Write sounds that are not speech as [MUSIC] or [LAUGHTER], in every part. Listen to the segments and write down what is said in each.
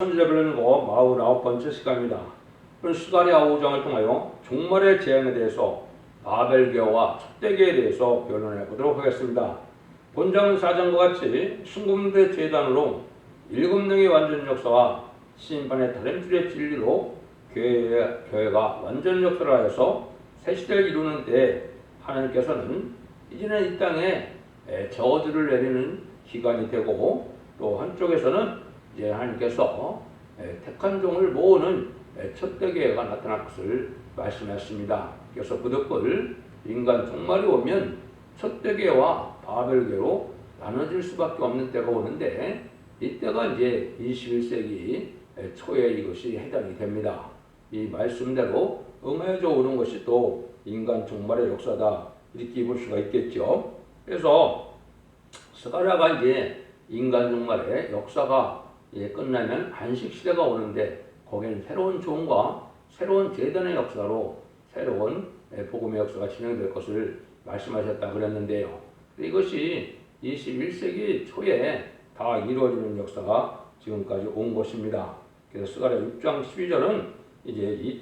선지자별로 거 49번째 시간입니다. 오늘 스가리아 5장을 통하여 종말의 재앙에 대해서 바벨교와 촛대교에 대해서 변론해 보도록 하겠습니다. 본장은 4장과 같이 순금대 재단으로 일곱 명의 완전 역사와 심판의 다른 줄의 진리로 교회, 교회가 완전 역사를 하여서 새 시대를 이루는 데 하나님께서는 이제는 이 땅에 에, 저주를 내리는 기간이 되고 또 한쪽에서는 이제 하나님께서 에, 택한 종을 모으는 에, 첫대계가 나타날 것을 말씀했습니다. 그래서 부득불 인간 종말이 오면 첫 대계와 바벨계로 나눠질 수밖에 없는 때가 오는데 이때가 이제 21세기 초에 이것이 해당이 됩니다. 이 말씀대로 응해져 오는 것이 또 인간 종말의 역사다 이렇게 볼 수가 있겠죠. 그래서 스가랴가 이제 인간 종말의 역사가 이제 끝나면 안식 시대가 오는데 거기는 새로운 종과 새로운 재단의 역사로 새로운 복음의 역사가 진행될 것을 말씀하셨다 그랬는데요. 이것이 21세기 초에 다 이루어지는 역사가 지금까지 온 것입니다. 그래서 스가랴 6장 12절은 이제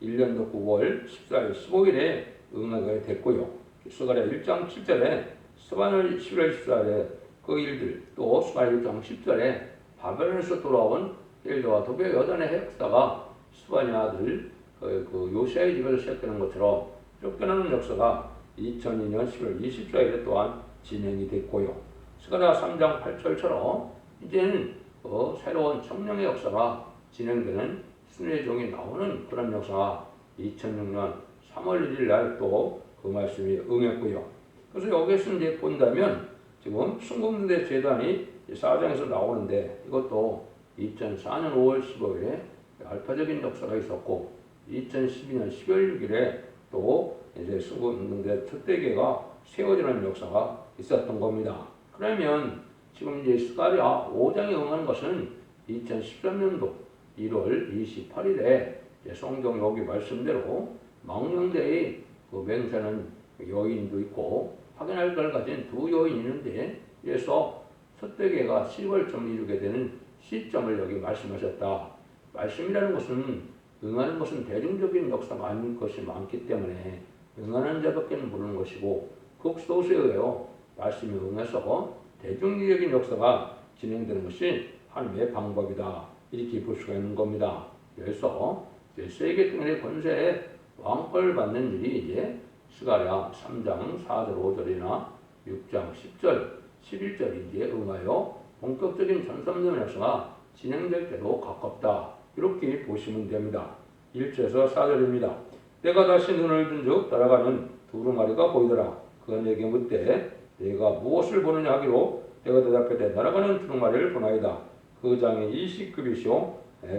2001년도 9월 14일 15일에 응하게 됐고요. 스가랴 1장 7절에 스바늘 11월 14일에 그 일들 또 스가랴 6장 10절에 바벨론에서 돌아온 헬드와 도배 여단의 역사가 스바냐 아들 그, 그 요시아의 집에서 시작되는 것처럼 쫓겨나는 역사가 2002년 10월 24일에 또한 진행이 됐고요. 스가랴 3장 8절처럼 이제는 어, 새로운 성령의 역사가 진행되는 순회 종이 나오는 그런 역사가 2006년 3월 1일 날 또 그 말씀이 응했고요. 그래서 여기서 이제 본다면 지금 순금대 재단이 4장에서 나오는데 이것도 2004년 5월 15일에 알파적인 역사가 있었고 2012년 12월 6일에 또 이제 순금대 첫대계가 세워지는 역사가 있었던 겁니다. 그러면 지금 이제 스가랴 5장에 응한 것은 2013년도 1월 28일에 성경 여기 말씀대로 망령대의 그 맹세는 여인도 있고 확인할 걸 가진 두 여인이 있는데 그래서 첫대계가 10월쯤 이루게 되는 시점을 여기 말씀하셨다. 말씀이라는 것은 응하는 것은 대중적인 역사가 아닌 것이 많기 때문에 응하는 자밖에 모르는 것이고 극소수에 의하여 말씀이 응해서 대중적인 역사가 진행되는 것이 하나님의 방법이다. 이렇게 볼 수가 있는 겁니다. 그래서 세계 통일의 권세에 왕권을 받는 일이 이제 스가랴 3장 4절 5절이나 6장 10절 11절 이제 응하여 본격적인 전삼년 역사가 진행될 때로 가깝다. 이렇게 보시면 됩니다. 1절에서 4절입니다. 내가 다시 눈을 든즉 따라가는 두루마리가 보이더라. 그가 내게 묻되 내가 무엇을 보느냐 하기로 내가 대답하되 날아가는 두루마리를 보나이다. 그 장이 20급이시오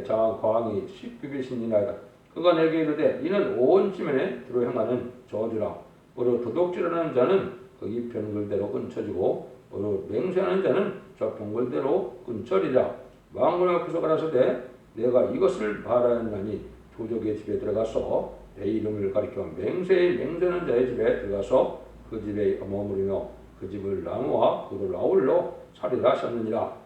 장한 과왕이 10급이시니나이다. 그가 내게 이르되 이는 온 지면에 들어 행하는 저주라. 어로 도둑질하는 자는 그 이편 글대로 끊쳐지고 어로 맹세하는 자는 저 병글대로 끊쳐리라. 왕군 앞에서 가라사대 내가 이것을 바라였나니 조족의 집에 들어가서 내 이름을 가리켜 맹세의 맹세하는 자의 집에 들어가서 그 집에 머무르며 그 집을 나무와 그를 아울러 차리라 하셨느니라.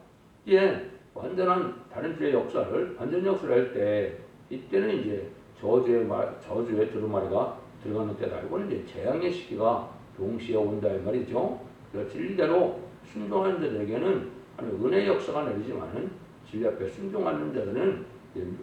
이에 완전한 다른 주의 역사를 완전 역사를 할 때 이때는 이제 저주의 말 저주의 두루마리가 들어가는 때다. 이거는 이제 재앙의 시기가 동시에 온다 이 말이죠. 그래서 진리대로 순종하는 자들에게는 하나님 은혜의 역사가 내리지만은 진리 앞에 순종하는 자들은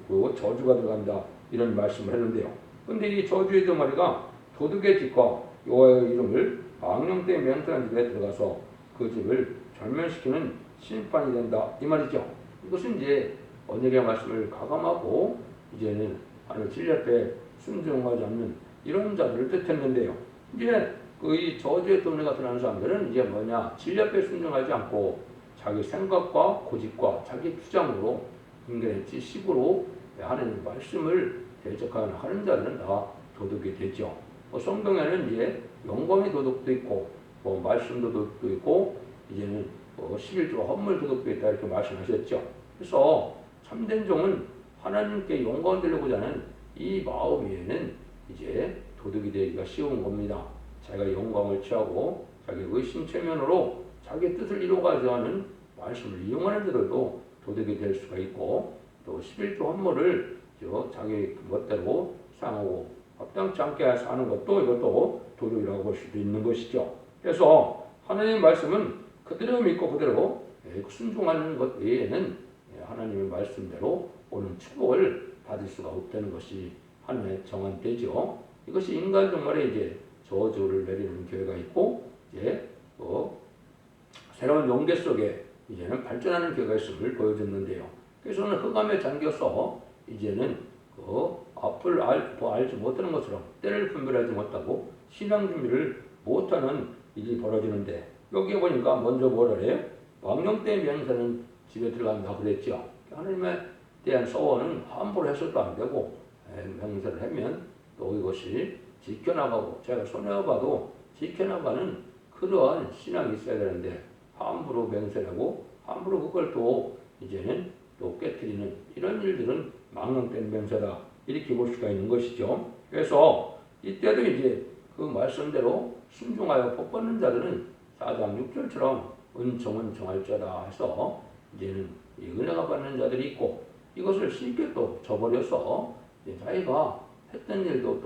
그 저주가 들어간다 이런 말씀을 했는데요. 근데 이 저주의 두마리가 도둑의 집과 여호와의 이름을 망령 때 명태한 집에 들어가서 그 집을 절멸시키는 심판이 된다 이 말이죠. 이것은 이제 언약의 말씀을 가감하고 이제는 하나님 진리 앞에 순종하지 않는 이런 자들을 뜻했는데요. 이제 그이 저주의 돈을 드러나는 사람들은 이제 뭐냐 진리 앞에 순종하지 않고 자기 생각과 고집과 자기 주장으로 인간의 지식으로 하나님 말씀을 대적하는 하는 자들은 다 도둑이 되죠. 뭐 성경에는 이제 영광의 도둑도 있고 뭐 말씀 도둑도 있고 이제는 뭐 11조 헌물 도둑도 있다 이렇게 말씀하셨죠. 그래서 참된 종은 하나님께 영광 되려고자 하는 이 마음 위에는 이제 도둑이 되기가 쉬운 겁니다. 자기가 영광을 취하고 자기 의심 체면으로 자기 뜻을 이루고자 하는 말씀을 이용하는 자들도 도덕이 될 수가 있고 또 11조 헌물을 저 자기 멋대로 사용하고 합당치 않게 사는 것도 이것도 도덕이라고 볼 수도 있는 것이죠. 그래서 하나님의 말씀은 그대로 믿고 그대로 예, 순종하는 것 외에는 예, 하나님의 말씀대로 오는 축복을 받을 수가 없다는 것이 하나님의 정한되죠. 이것이 인간 정말에 이제 저주를 내리는 교회가 있고 이제 어, 새로운 용계 속에 이제는 발전하는 교회가 있음을 보여줬는데요. 그래서는 흑암에 잠겨서 이제는 그 앞을 알, 뭐 알지 못하는 것처럼 때를 분별하지 못하고 신앙 준비를 못하는 일이 벌어지는데 여기에 보니까 먼저 뭐라 해요? 왕령때 명사는 집에 들어간다 그랬죠. 하나님에 대한 소원은 함부로 해서도 안 되고 에, 명사를 하면 또 이것이 지켜나가고 제가 손해봐도 지켜나가는 그러한 신앙이 있어야 되는데 함부로 맹세하고 함부로 그걸 또 이제는 또 깨뜨리는 이런 일들은 망령된 맹세다 이렇게 볼 수가 있는 것이죠. 그래서 이때도 이제 그 말씀대로 순종하여 복 받는 자들은 4장 6절처럼 은총은 정할자다 해서 이제는 이 은혜가 받는 자들이 있고 이것을 쉽게 또 저버려서 이제 자기가 했던 일도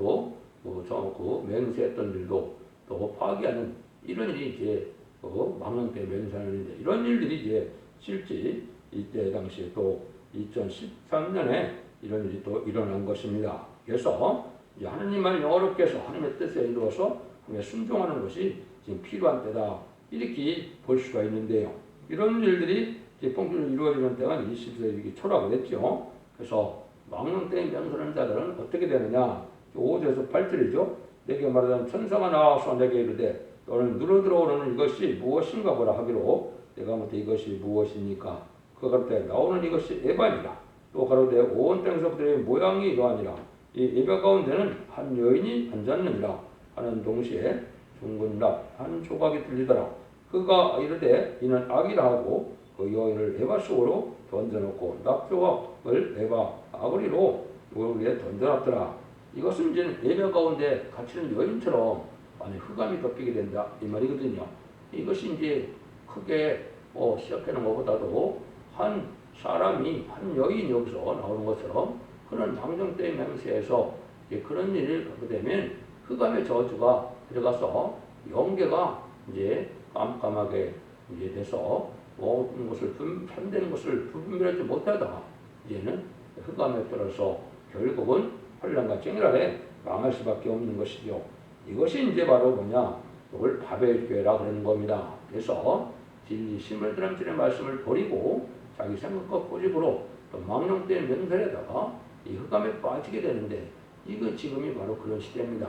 또그 맹세했던 일도 또 파기하는 이런 일이 이제 그 망령 때 맹세하는데 이런 일들이 이제 실제 이때 당시에 또 2013년에 이런 일이 또 일어난 것입니다. 그래서 하나님만 영어롭게 해서 하나님의 뜻에 이루어서 하나님의 순종하는 것이 지금 필요한 때다 이렇게 볼 수가 있는데요. 이런 일들이 이제 본격적으로 이루어지는 때가 20세기 초라고 됐죠. 그래서 망령 때 명설하는 자들은 어떻게 되느냐? 5절에서 8절이죠. 내게 말하자면 천사가 나와서 내게 이르되 너는 눈으로 들어오는 이것이 무엇인가 보라 하기로 내가 못해 이것이 무엇입니까? 그 가로되 나오는 이것이 에반이라 또 가로되 온 땅에서 그들의 모양이 이러하니라 이 예배 가운데는 한 여인이 앉았느니라 하는 동시에 둥근 납한 조각이 들리더라 그가 이르되 이는 악이라 하고 그 여인을 에바 속으로 던져놓고 납 조각을 에바 아버리로 물 위에 던져놨더라. 이것은 이제 예배 가운데 갇히는 여인처럼 안에 흑암이 덮이게 된다. 이 말이거든요. 이것이 이제 크게 뭐 시작하는 것보다도 한 사람이 한 여인이 여기서 나오는 것처럼 그런 맹세에서 이제 그런 일을 하게 되면 흑암의 저주가 들어가서 영계가 이제 깜깜하게 이제 돼서 모든 것을 분, 편되는 것을 분별하지 못하다가 이제는 흑암에 떨어서 결국은 혼란과 쟁랄에 망할 수밖에 없는 것이죠. 이것이 이제 바로 뭐냐? 이걸 바벨 교회라 그러는 겁니다. 그래서 진리 신물드람들의 말씀을 버리고 자기 생각과 고집으로 또 망령된 명설에다가 이 흑암에 빠지게 되는데 이거 지금이 바로 그런 시대입니다.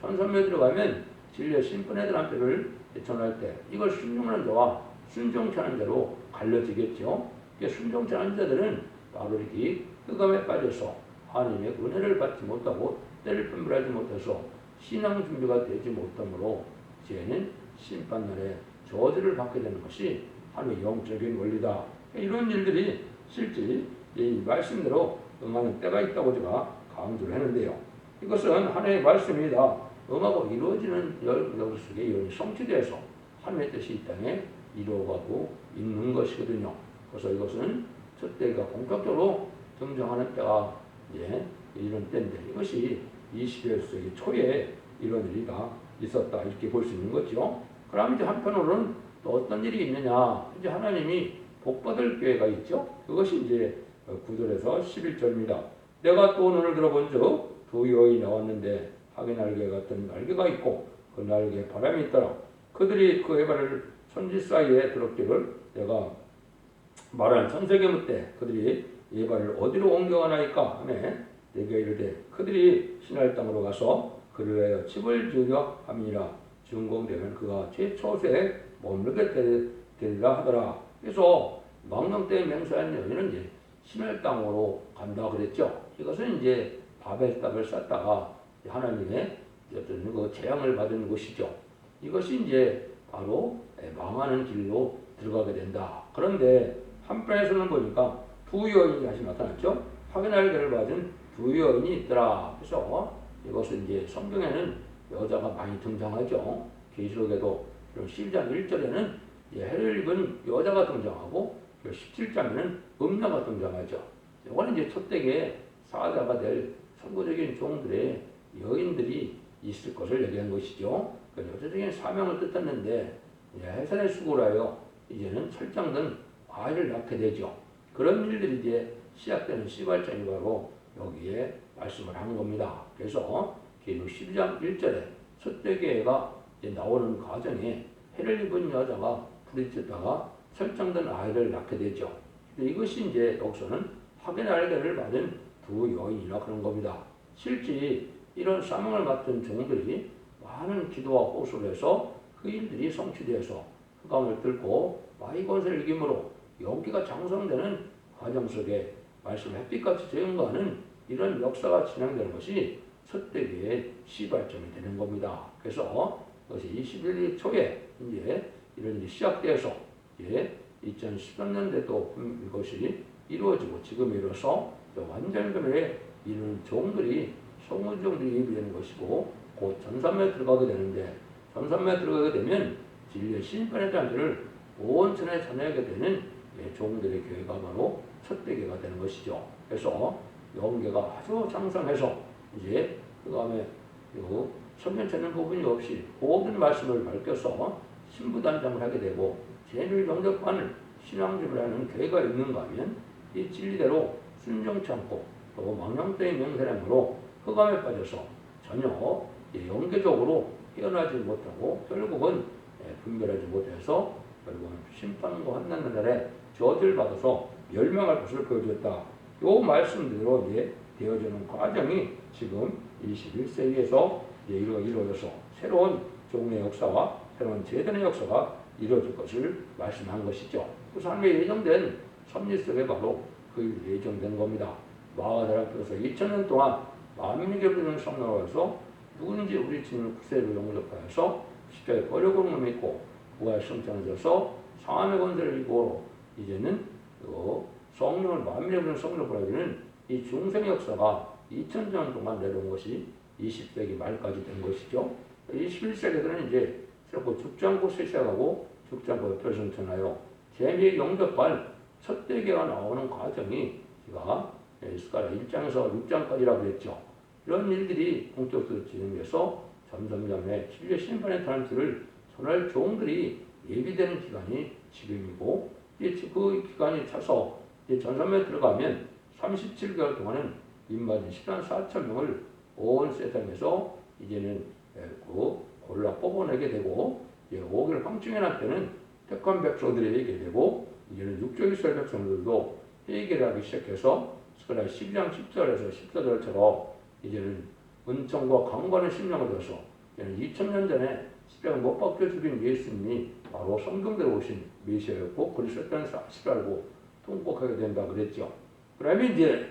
천선묘 들어가면 진리의 신분애들한테를 전할 때 이걸 순종하는 자와 순종치 않은 자로 갈려지겠죠. 순종치 않은 자들은 바로 이렇게 흑암에 빠져서 하나님의 은혜를 받지 못하고 때를 분별하지 못해서 신앙 준비가 되지 못하므로 이제는 심판날에 저주를 받게 되는 것이 하나님의 영적인 원리다. 이런 일들이 실제 이 말씀대로 응하는 때가 있다고 제가 강조를 했는데요. 이것은 하나님의 말씀이다. 응하고 이루어지는 열 속에 이런 성취돼서 하나님의 뜻이 이 땅에 이루어가고 있는 것이거든요. 그래서 이것은 첫 때가 본격적으로 등장하는 때가 이제 이런 때인데 이것이 21세기 초에 이런 일이 다 있었다 이렇게 볼 수 있는 거죠. 그럼 이제 한편으로는 또 어떤 일이 있느냐 이제 하나님이 복받을 교회가 있죠. 그것이 이제 9절에서 11절입니다. 내가 또 눈을 들어본 적두 여인이 나왔는데 하게 날개 같은 날개가 있고 그 날개에 바람이 있더라. 그들이 그 해발을 천지 사이에 들었기를 내가 말한 천세계 묻때 그들이 예발을 어디로 옮겨가나이까 하매 내게 이르되 그들이 신할 땅으로 가서 그를 위하여 집을 지으려 함이니라. 준공되면 그가 최초세 머물게 되리라 하더라. 그래서 망령 때 맹세한 여인은 이제 신할 땅으로 간다 그랬죠. 이것은 이제 바벨 땅을 쌓다가 하나님의 어떤 그 재앙을 받은 것이죠. 이것이 이제 바로 망하는 길로 들어가게 된다 그런데 한편에서는 보니까 두 여인이 다시 나타났죠 확인할 결을 받은 두 여인이 있더라 그래서 이것은 이제 성경에는 여자가 많이 등장하죠. 계시록에도 12장 1절에는 해를 입은 여자가 등장하고 그 17장에는 음녀가 등장하죠. 이거는 이제 첫대에 사자가 될 선구적인 종들의 여인들이 있을 것을 얘기한 것이죠. 그 여자적인 사명을 뜻했는데 이제 해산의 하여 이제는 설정된 아이를 낳게 되죠. 그런 일들이 이제 시작되는 시발장이 바로 여기에 말씀을 한 겁니다. 그래서 계속 12장 1절에 첫대계가 이제 나오는 과정에 해를 입은 여자가 부딪혔다가 설정된 아이를 낳게 되죠. 이것이 이제 여기서는 확인 알게를 받은 두 여인이나 그런 겁니다. 실제 이런 사명을 맡은 종들이 많은 기도와 호소를 해서 그 일들이 성취되어서 흑암을 뚫고 마이 권세를 이김으로 여기가 장성되는 과정 속에 말씀 햇빛같이 재현가하는 이런 역사가 진행되는 것이 첫대기의 시발점이 되는 겁니다. 그래서 그것이 21일 초에 이제 이런 일이 시작되어서 예, 2013년대도 이것이 이루어지고 지금 이뤄서 완전변에 이런 종들이 성우종들이 예비되는 것이고 곧 전산매에 들어가게 되는데 전산매에 들어가게 되면 진리의 신판의 단지를 온 천에 전하게 되는 예, 종들의 교회가 바로 첫 대교가 되는 것이죠. 그래서 영계가 아주 장성해서 이제 그 다음에 요 천년체는 부분이 없이 모든 말씀을 밝혀서 신부단장을 하게 되고 제일 영접하는 신앙집을 하는 교회가 있는가 하면 이 진리대로 순종치 않고 또 망령되의 명세량으로 흑암에 빠져서 전혀 영계적으로 깨어나지 못하고 결국은 예, 분별하지 못해서 결국은 심판과 환난의 날에 저주를 받아서 멸망할 것을 보여줬다. 요 말씀대로 이제 되어지는 과정이 지금 21세기에서 이루어 이루어져서 새로운 종의 역사와 새로운 제단의 역사가 이루어질 것을 말씀한 것이죠. 그 삶에 예정된 섭리 속에 바로 그 예정된 겁니다. 마가다락교에서 2000년 동안 만민에게 부르는 성령으로서 누구든지 우리 주님을 구세로 영접하여서 십자가에 버려고는 믿고 부활 성장져서 상함의 권세를 이고 이제는 그 성령을 만민에 부르는 성령을 보라기는 이 중생 역사가 2000년 동안 내려온 것이 20세기 말까지 된 것이죠. 21세기에는 이제 새롭고 않고 시작하고 죽지 않고 결승천하여 재미의 영접할 첫 대계가 나오는 과정이 제가 스가랴 1장에서 6장까지라고 했죠. 이런 일들이 본격적으로 진행돼서 점점점에 진리의 심판의 타란트를 전할 종들이 예비되는 기간이 지금이고 그 기간이 차서 전선에 들어가면 37개월 동안은 입맞은 14만 4천 명을 온 세상에서 이제는 그 골라 뽑아내게 되고 5개월 황충해날 때는 택한 백성들이 회개 되고 이제는 육적 이스라엘 백성들도 회개를 하기 시작해서 스가랴 12장 10절에서 14절처럼 이제는 은총과 강관의 얻어서 이제는 2000년 전에 십자가 못 박혀 죽인 예수님이 바로 성경대로 오신 메시아였고 그리스도였다는 사실을 알고 통곡하게 된다 그랬죠. 그러면 이제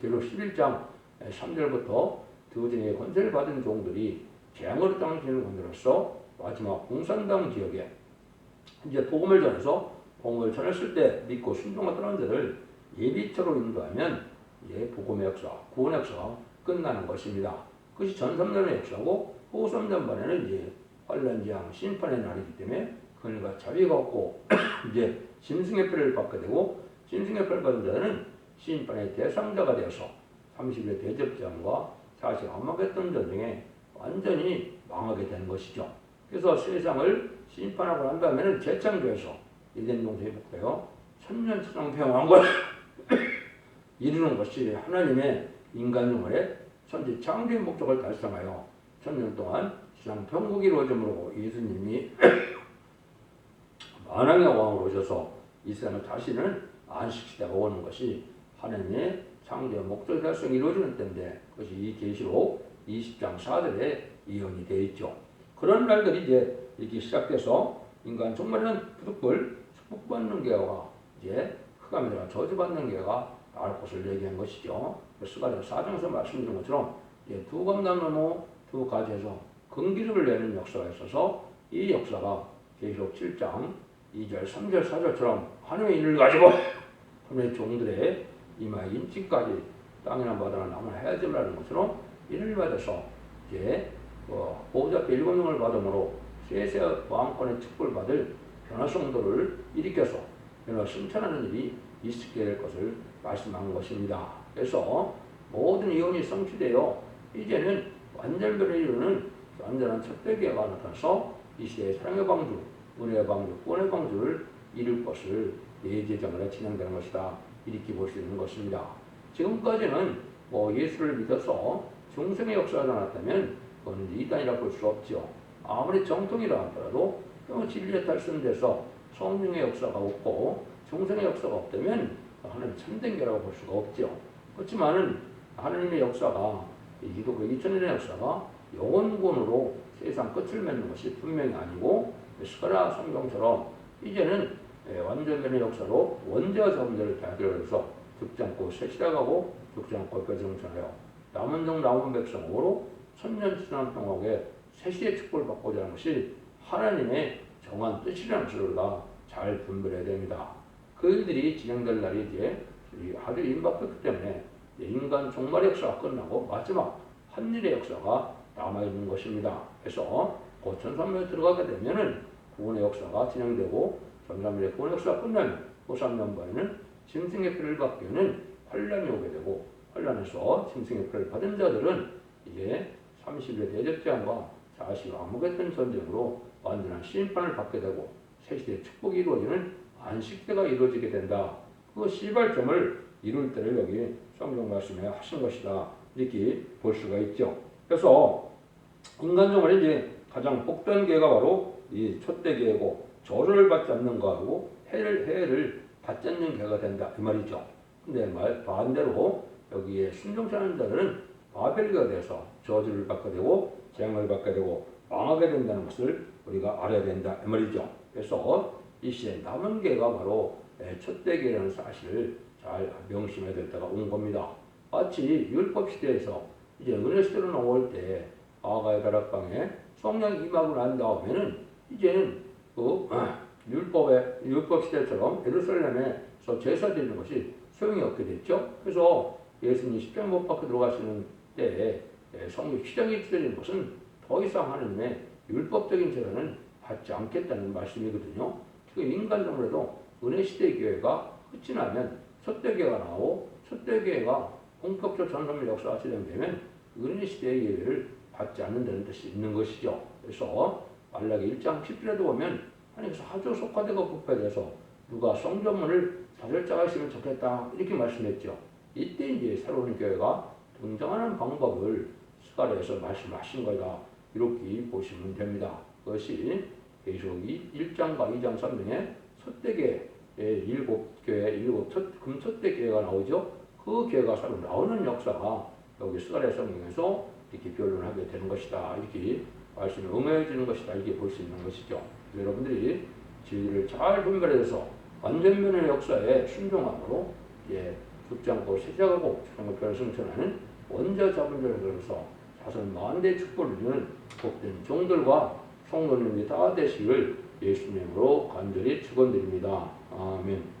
결국 11장 3절부터 드우진의 권세를 받은 종들이 재앙으로 당신을 건드려서 마지막 공산당 지역에 이제 복음을 전해서 복음을 전했을 때 믿고 순종하던 자들 예비처로 인도하면 이제 복음의 역사, 구원의 역사가 끝나는 것입니다. 그것이 전삼년의 역사고 후삼년반에는 이제 환란지향 심판의 날이기 때문에 그늘과 자비가 없고 [CLEARS THROAT] 이제 짐승의 표를 받게 되고 짐승의 표를 받은 자는 심판의 대상자가 되어서 30일 대접장과 사실 암흑했던 전쟁에 완전히 망하게 되는 것이죠. 그래서 세상을 심판하고 난 다음에는 재창조해서 이된 동생이 복되어 천년 천왕 평왕을 [CLEARS THROAT] 이루는 것이 하나님의 인간 영혼의 천지 창조의 목적을 달성하여 천년 동안 세상 평국이 이루어짐으로 예수님이 [COUGHS] 만왕의 왕으로 오셔서 이 세상을 자신을 안식시대가 오는 것이 하나님의 창조의 목적 달성이 이루어지는 때인데 그것이 이 계시록 20장 4절에 이언이 되어 있죠. 그런 날들이 이제 이렇게 시작돼서 인간 정말은 부득불 축복받는 계가 이제 흑암에 들어 저주받는 계가 나올 것을 얘기한 것이죠. 스가랴 4장에서 말씀드린 것처럼 두 감남나무 두 가지에서 금기름을 내는 역사가 있어서 이 역사가 계시록 7장 2절, 3절, 4절처럼 하나님의 일을 가지고 [LAUGHS] 하나님의 종들의 이마에 인치까지 땅이나 바다나 나무나 해야지라는 것처럼 이를 받아서 이제 어, 보호자 일곱 명을 받음으로 세세 왕권의 축복을 받을 변화성도를 일으켜서 여러 승천하는 일이 있게 될 것을 말씀한 것입니다. 그래서 모든 이혼이 성취되어 이제는 완전별을 이루는 완전한 첫대기가 나타나서 이 시대의 사랑의 방주, 은혜의 방주, 구원의 방주를 이룰 것을 예제정으로 진행되는 것이다. 이렇게 볼 수 있는 것입니다. 지금까지는 뭐 예수를 믿어서 중생의 역사가 나왔다면 그건 이단이라 볼 수 없죠. 아무리 정통이라 하더라도 그 진리에 탈선돼서 성령의 역사가 없고 중생의 역사가 없다면 하나님 참된 게라고 볼 수가 없죠. 그렇지만은 하나님의 역사가 이 기독교 2000년의 역사가 영원군으로 세상 끝을 맺는 것이 분명히 아니고 스가라 성경처럼 이제는 예, 완전변의 역사로 원죄와 자문제를 다 들어서 죽지 않고 세시다가고 죽지 않고 뼈정천하여 남은 종 남은 백성으로 천년 지난 평화에 세시의 축복을 받고자 하는 것이 하나님의 정한 뜻이라는 것을 다잘 분별해야 됩니다. 그 일들이 진행될 날이 이제 아주 임박했기 때문에 인간 종말 역사가 끝나고 마지막 한일의 역사가 남아있는 것입니다. 그래서 고천삼면에 들어가게 되면은 구원의 역사가 진행되고 전삼일의 구원의 역사가 끝나면 고삼년반에는 짐승의 피를 받기에는 환란이 오게 되고 환란에서 짐승의 피를 받은 자들은 이제 30일의 대적제한과 자식 암흑했던 전쟁으로 완전한 심판을 받게 되고 새시대의 축복이 이루어지는 안식대가 이루어지게 된다. 그 시발점을 이룰 때를 여기 성경 말씀에 하신 것이다. 이렇게 볼 수가 있죠. 그래서 인간적으로 이제 가장 복된 계가 바로 이 첫대 계고 저를 받지 않는 거하고 해를 해를 받지 않는 계가 된다 이 말이죠. 근데 말 반대로 여기에 순종하는 자들은 바벨계가 돼서 저주를 받게 되고 재앙을 받게 되고 망하게 된다는 것을 우리가 알아야 된다 이 말이죠. 그래서 이 시대 남은 계가 바로 첫대 계라는 사실을 잘 명심해야 될 때가 온 겁니다. 마치 율법 시대에서 이제 은혜 시대로 넘어올 때 아가의 다락방에 성령 임하고 난 다음에는 이제는 그 율법의 율법 시대처럼 예루살렘에서 제사 드리는 것이 소용이 없게 됐죠. 그래서 예수님 십자가 못 박혀 들어가시는 때에 성령 시장이 기다리는 것은 더 이상 하나님의 율법적인 제사는 받지 않겠다는 말씀이거든요. 그 인간적으로 도 은혜 시대 교회가 끝이 나면 첫대교회가 나오고 첫대교회가 본격적 전선의 역사가 진행되면 은혜 시대의 예배를 받지 않는다는 뜻이 있는 것이죠. 그래서 말라기 1장 10절에도 보면 하나님께서 아주 속화되고 부패돼서 누가 성전문을 닫을 자가 있으면 좋겠다 이렇게 말씀했죠. 이때 이제 새로운 교회가 등장하는 방법을 스가랴에서 말씀하신 거다 이렇게 보시면 됩니다. 그것이 계시록이 1장과 2장 3장에 첫대계 일곱 교회 일곱 첫 금첫대 교회가 나오죠. 그 교회가 새로 나오는 역사가 여기 스가랴 성경에서 이렇게 변론하게 되는 것이다. 이렇게 말씀을 응해주는 것이다. 이렇게 볼 수 있는 것이죠. 여러분들이 진리를 잘 분별해서 완전면의 역사에 순종함으로 예, 죽지 않고 세자하고 주장을 변 승천하는 원자 자본주의를 들어서 자선 만대 축복을 주는 복된 종들과 성도님이 다 되시길 예수님으로 간절히 축원드립니다. 아멘.